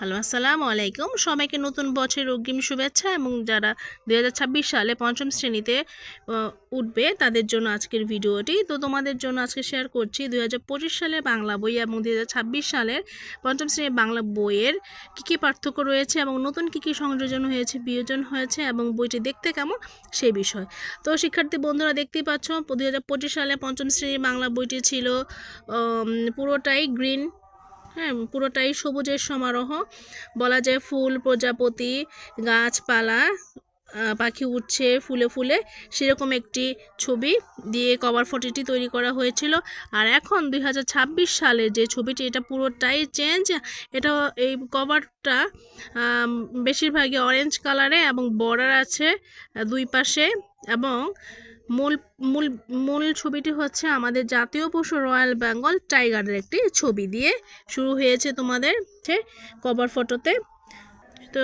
Hello, আসসালামু আলাইকুম। সবাইকে নতুন বছরের অগ্রিম শুভেচ্ছা এবং যারা দু হাজার ছাব্বিশ সালে পঞ্চম শ্রেণীতে উঠবে, তাদের জন্য আজকের ভিডিওটি। তো তোমাদের জন্য আজকে শেয়ার করছি দুই হাজার সালের বাংলা বই এবং দুই হাজার ছাব্বিশ সালের পঞ্চম শ্রেণির বাংলা বইয়ের কী কী পার্থক্য রয়েছে এবং নতুন কী কী সংযোজন হয়েছে, বিয়োজন হয়েছে এবং বইটি দেখতে কেমন সেই বিষয়। তো শিক্ষার্থী বন্ধুরা দেখতেই পাচ্ছ, দুই হাজার পঁচিশ সালে পঞ্চম শ্রেণির বাংলা বইটি ছিল পুরোটাই গ্রিন হ্যাঁ পুরোটাই সবুজের সমারোহ। বলা যায় ফুল, প্রজাপতি, গাছপালা পাখি উঠছে ফুলে ফুলে। সেরকম একটি ছবি দিয়ে কভার ফটোটি তৈরি করা হয়েছিল। আর এখন দুই সালের যে ছবিটি, এটা পুরোটাই চেঞ্জ। এটা এই কভারটা বেশিরভাগই অরেঞ্জ কালারে এবং বর্ডার আছে দুই পাশে এবং মূল মূল মূল ছবিটি হচ্ছে আমাদের জাতীয় পশু রয়্যাল বেঙ্গল টাইগারের একটি ছবি দিয়ে শুরু হয়েছে তোমাদের কভার ফটোতে তো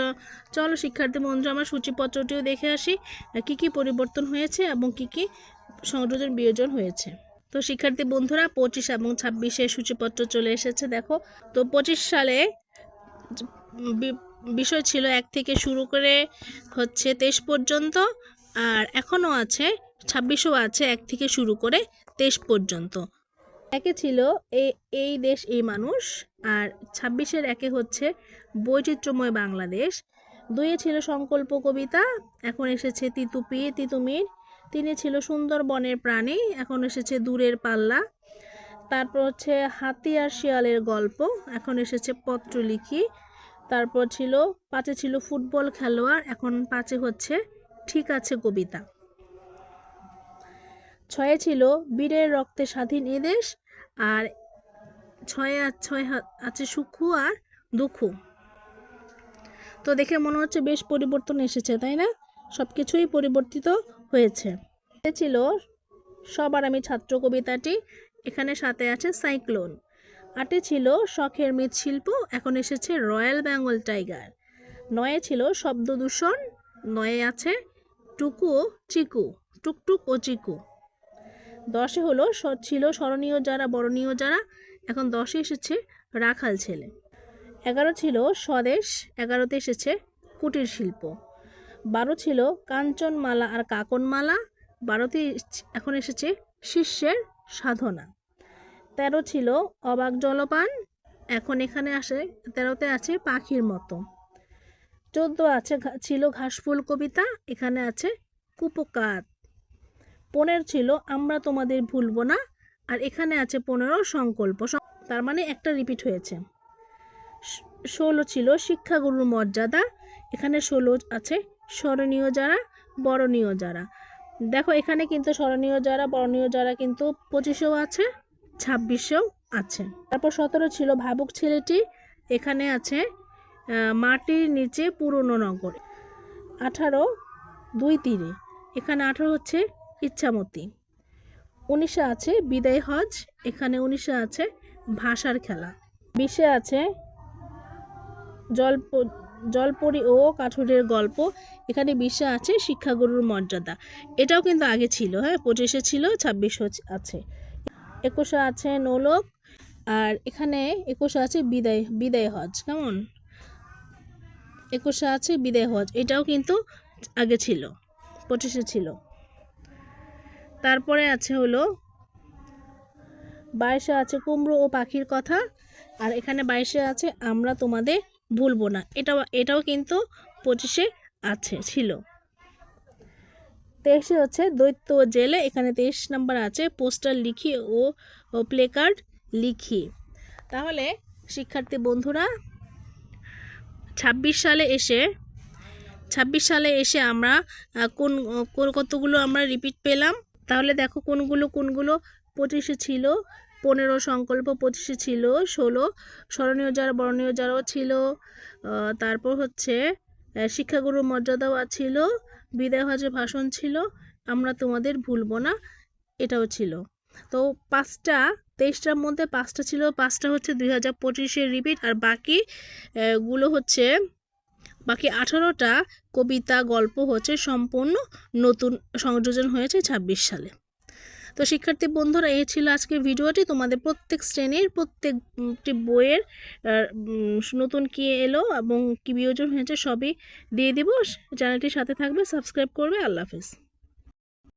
চলো শিক্ষার্থী বন্ধু আমার সূচিপত্রটিও দেখে আসি কি কি পরিবর্তন হয়েছে এবং কি কি সংযোজন বিয়োজন হয়েছে। তো শিক্ষার্থী বন্ধুরা, পঁচিশ এবং ছাব্বিশে সূচিপত্র চলে এসেছে, দেখো। তো পঁচিশ সালে বিষয় ছিল এক থেকে শুরু করে হচ্ছে তেইশ পর্যন্ত, আর এখনও আছে ছাব্বিশও আছে, এক থেকে শুরু করে তেইশ পর্যন্ত। একে ছিল এই এই দেশ, এই মানুষ। আর ছাব্বিশের একে হচ্ছে বৈচিত্র্যময় বাংলাদেশ। দুইয়ে ছিল সংকল্প কবিতা, এখন এসেছে তিতুপি, তিতুমির। তিনে ছিল সুন্দর বনের প্রাণী, এখন এসেছে দূরের পাল্লা। তারপর হচ্ছে হাতি আর শিয়ালের গল্প, এখন এসেছে পত্র লিখি তারপর ছিল, পাঁচে ছিল ফুটবল খেলোয়াড়, এখন পাঁচে হচ্ছে ঠিক আছে কবিতা। ছয়ে ছিল বীরের রক্তে স্বাধীন এদেশ আর ছয়ে ছয় আছে সুখ আর দুঃখ। তো দেখে মনে হচ্ছে বেশ পরিবর্তন এসেছে, তাই না? সব কিছুই পরিবর্তিত হয়েছে। ছিল সবার আমি ছাত্র কবিতাটি, এখানে সাথে আছে সাইক্লোন। আটে ছিল শখের মৃৎশিল্প, এখন এসেছে রয়্যাল বেঙ্গল টাইগার। নয়ে ছিল শব্দ দূষণ, নয়ে আছে টুকু চিকু, টুকটুক ও চিকু। দশে হলো ছিল স্মরণীয় যারা, বরণীয় যারা। এখন দশে এসেছে রাখাল ছেলে। এগারো ছিল স্বদেশ, এগারোতে এসেছে কুটির শিল্প। বারো ছিল কাঞ্চনমালা আর কাকনমালা। বারোতে এখন এসেছে শিষ্যের সাধনা। তেরো ছিল অবাক জলপান। এখন এখানে আসে, তেরোতে আছে পাখির মতো। চোদ্দ আছে ছিল ঘাসফুল কবিতা। এখানে আছে কুপকাত পনেরো ছিল, আমরা তোমাদের ভুলবো না। আর এখানে আছে পনেরো সংকল্প। তার মানে একটা রিপিট হয়েছে। ষোলো ছিল শিক্ষাগুরুর মর্যাদা। এখানে ষোলো আছে স্মরণীয় যারা, বরণীয় যারা। দেখো, এখানে কিন্তু স্মরণীয় যারা, বরণীয় যারা কিন্তু পঁচিশেও আছে, ছাব্বিশেও আছে। তারপর সতেরো ছিল ভাবুক ছেলেটি। এখানে আছে মাটির নিচে পুরনো নগর। আঠারো, দুই তীরে। এখানে আঠারো হচ্ছে ইচ্ছামতি। উনিশে আছে বিদায় হজ, এখানে উনিশে আছে ভাষার খেলা। বিশে আছে জলপ, জলপরি ও কাঠুরের গল্প, এখানে বিশে আছে শিক্ষাগুরুর মর্যাদা। এটাও কিন্তু আগে ছিল হ্যাঁ পঁচিশে ছিল ছাব্বিশ আছে। একুশে আছে নোলক, আর এখানে একুশে আছে বিদায় বিদায় হজ, কেমন? একুশে আছে বিদায় হজ, এটাও কিন্তু আগে ছিল, পঁচিশে ছিল। তারপরে আছে হলো বাইশে আছে কুমড়ো ও পাখির কথা, আর এখানে বাইশে আছে আমরা তোমাদের ভুলবো না। এটাও এটাও কিন্তু পঁচিশে আছে, ছিল। তেইশে হচ্ছে দৈত্য জেলে, এখানে তেইশ নাম্বার আছে পোস্টার লিখি ও প্লে কার্ড লিখি। তাহলে শিক্ষার্থী বন্ধুরা, ছাব্বিশ সালে এসে, ছাব্বিশ সালে এসে আমরা কোন কতগুলো আমরা রিপিট পেলাম? তাহলে দেখো কোনগুলো কোনগুলো পঁচিশে ছিল? পনেরো সংকল্প পঁচিশে ছিল, ষোলো স্মরণীয় যারা, বরণীয় যারও ছিল। তারপর হচ্ছে শিক্ষাগুরু মর্যাদাও ছিল, বিদায় ভাষণ ছিল, আমরা তোমাদের ভুলবো না, এটাও ছিল। তো পাঁচটা, তেইশটার মধ্যে পাঁচটা ছিল, পাঁচটা হচ্ছে দুই হাজার পঁচিশের রিপিট আর বাকি গুলো হচ্ছে বাকি আঠারোটা কবিতা, গল্প হচ্ছে সম্পূর্ণ নতুন সংযোজন হয়েছে ছাব্বিশ সালে। তো শিক্ষার্থী বন্ধুরা, এই ছিল আজকের ভিডিওটি। তোমাদের প্রত্যেক শ্রেণির, প্রত্যেকটি বইয়ের নতুন কি এলো এবং কী বিয়োজন হয়েছে সবই দিয়ে দিব। চ্যানেলটির সাথে থাকবে, সাবস্ক্রাইব করবে। আল্লাহ হাফেজ।